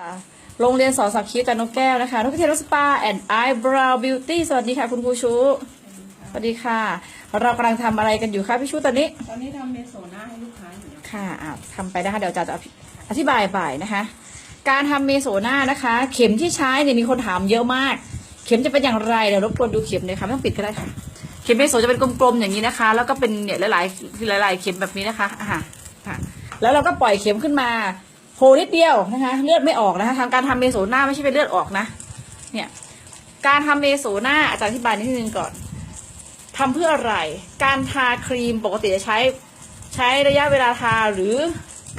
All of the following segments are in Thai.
ค่ะโรงเรียนสอนสักคิ้วจันนกแก้วนะคะนกเทนสปาแอนด์ไอบราวบิวตี้สวัสดีค่ะ คุณครูชูสวัสดีค่ะ เรากำลังทำอะไรกันอยู่คะพี่ชูตอนนี้ ตอนนี้ทำเมโซน่าให้ลูกค้าอยู่นะค่ะอะทำไปนะคะ เดี๋ยวจะจะอธิบายไปนะคะ การทำเมโซน่านะคะ เข็มที่ใช้เนี่ยมีคนถามเยอะมาก เข็มจะเป็นอย่างไรเดี๋ยวรบกวนดูเข็มเลยค่ะไม่ต้องปิดก็ได้ค่ะ เข็มเมโซจะเป็นกลมๆอย่างนี้นะคะ แล้วก็เป็นเนี่ยหลายๆหลาย ๆ เข็มแบบนี้นะคะอะค่ะแล้วเราก็ปล่อยเข็มขึ้นมา โผล่นิดเดียวนะคะ เลือดไม่ออกนะคะทางการทำเมโซน่าไม่ใช่เป็นเลือดออกนะ เนี่ย การทำเมโซน่าอาจารย์อธิบายนิดนึงก่อนทำเพื่ออะไร การทาครีมปกติจะใช้ใช้ระยะเวลาทาหรือ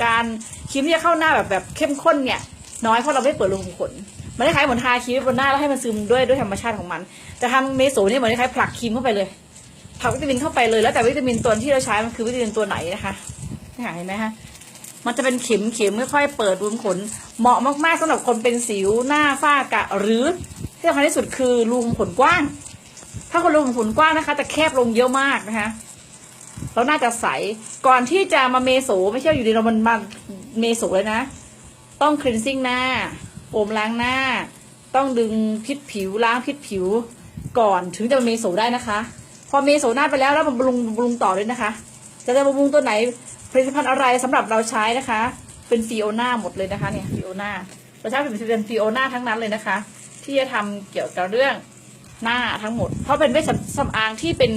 การครีมที่จะเข้าหน้าแบบแบบเข้มข้นเนี่ย น้อยเพราะเราไม่เปิดรูขุมขนมันคล้ายเหมือนทาครีมบนหน้าแล้วให้มันซึมด้วยด้วยธรรมชาติของมัน แต่ทำเมโซเนี่ยเหมือนคล้ายผลักครีมเข้าไปเลยผลักวิตามินเข้าไปเลยแล้วแต่วิตามินตัวที่เราใช้มันคือวิตามินตัวไหนนะคะนี่เห็นไหมคะ มันจะเป็นเข็มเข็มค่อยๆเปิดรูขุมขน เหมาะมากๆสำหรับคนเป็นสิวหน้าฝ้ากระหรือที่สำคัญที่สุดคือรูขุมขนกว้าง ถ้าคนรูขุมขนกว้างนะคะ จะแคบลงเยอะมากนะคะเราน่าจะใสก่อนที่จะมาเมโสไม่ใช่อยู่ดีเรามันมาเมโสเลยนะ ต้องคลีนซิ่งหน้าโฟมล้างหน้า ต้องดึงพิษผิวล้างพิษผิว ก่อนถึงจะมาเมโสได้นะคะ พอเมโสหน้าไปแล้วแล้วมันบำรุงบำรุงต่อด้วยนะคะ จะจะบำรุงตัวไหน ผลิตภัณฑ์อะไรสำหรับเราใช้นะคะ เป็นฟีโอนาหมดเลยนะคะเนี่ยฟีโอนาเราใช้เป็นเป็นฟีโอนาทั้งนั้นเลยนะคะ ที่จะทำเกี่ยวกับเรื่องหน้าทั้งหมด เพราะเป็นเวชสำอางที่เป็น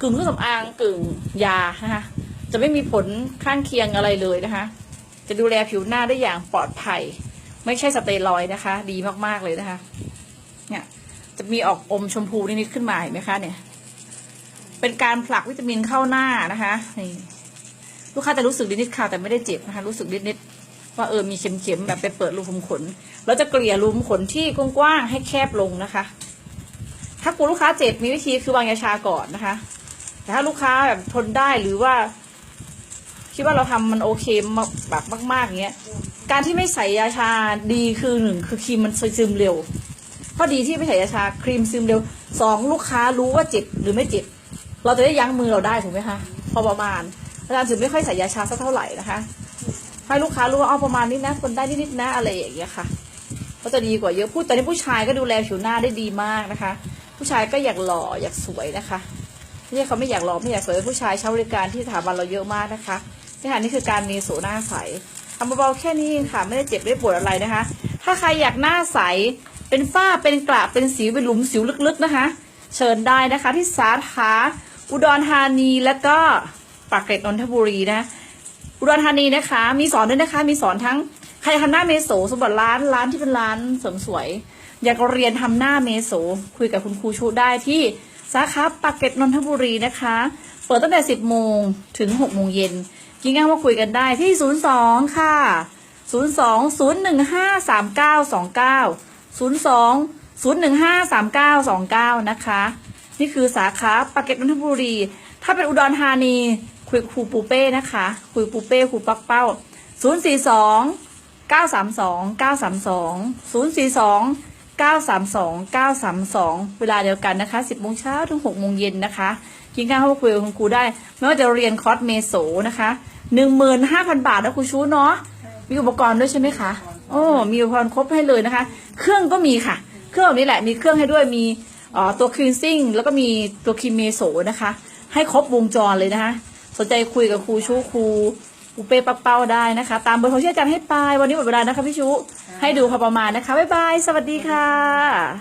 กึ่งเครื่องสำอางกึ่งยานะคะจะไม่มีผลข้างเคียงอะไรเลยนะคะ จะดูแลผิวหน้าได้อย่างปลอดภัย ไม่ใช่สเตียรอยนะคะ ดีมากๆเลยนะคะเนี่ยจะมีออกอมชมพูนิดๆขึ้นมาเห็นไหมคะเนี่ย เป็นการผลักวิตามินเข้าหน้านะคะนี่ ลูกค้าจะรู้สึกนิดๆค่ะแต่ไม่ได้เจ็บนะคะรู้สึกนิดๆว่าเออมีเข็มๆแบบไปเปิดรูขุมขนแล้วจะเกลี่ยรูขุมขนที่กว้างๆให้แคบลงนะคะ ถ้ากลัวลูกค้าเจ็บมีวิธีคือวางยาชาก่อนนะคะ แต่ถ้าลูกค้าแบบทนได้หรือว่าคิดว่าเราทำมันโอเคแบบมากๆอย่างเงี้ยการที่ไม่ใส่ยาชาดีคือหนึ่งคือครีมมันซึมเร็วข้อดีที่ไม่ใส่ยาชาครีมซึมเร็วสองลูกค้ารู้ว่าเจ็บหรือไม่เจ็บ เราจะได้ยั้งมือเราได้ถูกไหมคะพอประมาณ อาจารย์ถึงไม่ค่อยใส่ยาชาสักเท่าไหร่นะคะให้ลูกค้ารู้ว่าเอาประมาณนี้นะคนได้นิดๆนะอะไรอย่างเงี้ยค่ะก็จะดีกว่าเยอะพูดแต่นี่ผู้ชายก็ดูแลผิวหน้าได้ดีมากนะคะ ผู้ชายก็อยากหล่ออยากสวยนะคะไม่ใช่เขาไม่อยากหล่อไม่อยากสวยผู้ชายใช้บริการที่สถาบันเราเยอะมากนะคะนี่ค่ะนี่คือการมีโสหน้าใสทำเบาๆแค่นี้เองค่ะ ไม่ได้เจ็บไม่ได้ปวดอะไรนะคะ ถ้าใครอยากหน้าใสเป็นฝ้าเป็นกระเป็นสิวเป็นหลุมสิวลึกๆนะคะ เชิญได้นะคะที่สาขาอุดรธานีและก็ ปากเกร็ดนนทบุรีนะอุดรธานีนะคะ มีสอนด้วยนะคะ มีสอนทั้งใครทำหน้าเมโสสมบัติร้านร้านที่เป็นร้านเสริมสวย อยากเรียนทำหน้าเมโสคุยกับคุณครูชูได้ที่สาขาปากเกร็ดนนทบุรีนะคะ เปิดตั้งแต่ 10 โมงถึง 6 โมงเย็นกินง่ายมาคุยกันได้ที่ 02 ค่ะ 02 015 3929 02 015 3929 นะคะ นี่คือสาขาปากเกร็ดนนทบุรี ถ้าเป็นอุดรธานี คุยกับครูปูเป้นะคะ คุยปูเป้ครูปักเป้า 042 932 932 042 932 932 เวลาเดียวกันนะคะ 10โมงเช้าถึง6โมงเย็นนะคะกินข้าวเข้ามาคุยกับคุณครูได้ ไม่ว่าจะเรียนคอร์สเมโสนะคะ 15,000 บาทนะครูชูเนาะมีอุปกรณ์ด้วยใช่ไหมคะโอ้มีอุปกรณ์ครบให้เลยนะคะ เครื่องก็มีค่ะ เครื่องแบบนี้แหละมีเครื่องให้ด้วยมีเอ่อตัวคลีนซิ่งแล้วก็มีตัวครีมเมโสนะคะ ให้ครบวงจรเลยนะคะ สนใจคุยกับครูชูครูปุเป้ปักเป้าได้นะคะ ตามเบอร์โทรที่อาจารย์ให้ไปวันนี้หมดเวลานะคะพี่ชูให้ดูพอประมาณนะคะบ๊ายบายสวัสดีค่ะ